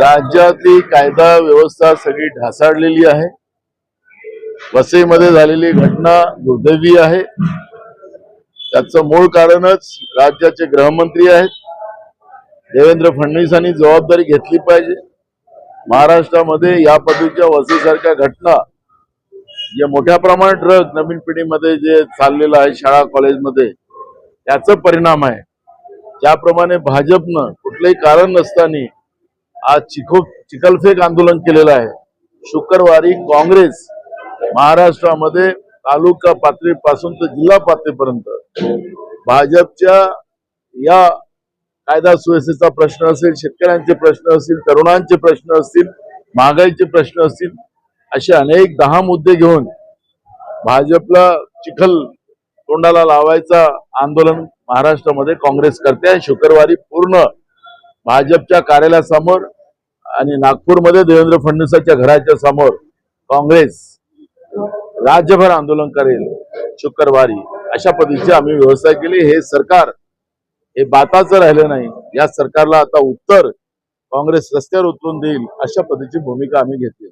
राज्यातली कायदा व्यवस्था सगळी ढासाळलेली आहे. वसईमध्ये झालेली घटना दुर्दैवी आहे. त्याचं मूळ कारणच राज्याचे गृहमंत्री आहेत. देवेंद्र फडणवीसांनी जबाबदारी घेतली पाहिजे. महाराष्ट्रामध्ये या पद्धतीच्या वसईसारख्या घटना जे मोठ्या प्रमाणात ड्रग नवीन पिढीमध्ये जे चाललेलं आहे शाळा कॉलेजमध्ये त्याचं परिणाम आहे. त्याप्रमाणे भाजपनं कुठलंही कारण नसताना आज चिखो चिखलफेक आंदोलन केलेलं आहे. शुक्रवारी काँग्रेस महाराष्ट्रामध्ये तालुका पातळीपासून तर जिल्हा पातळीपर्यंत भाजपच्या या कायदा सुव्यवस्थेचा प्रश्न असेल शेतकऱ्यांचे प्रश्न असतील तरुणांचे प्रश्न असतील महागाईचे प्रश्न असतील असे अनेक दहा मुद्दे घेऊन भाजपला चिखल तोंडाला लावायचा आंदोलन महाराष्ट्रामध्ये काँग्रेस करते शुक्रवारी पूर्ण भाजपच्या कार्यालयासमोर आणि नागपूरमध्ये देवेंद्र फडणवीसांच्या घराच्या समोर काँग्रेस राज्यभर आंदोलन करेल शुक्रवारी. अशा पद्धतीची आम्ही व्यवस्था केली. हे सरकार हे बाताचं राहिलं नाही. या सरकारला आता उत्तर काँग्रेस रस्त्यावर उतरून देईल अशा पद्धतीची भूमिका आम्ही घेतली.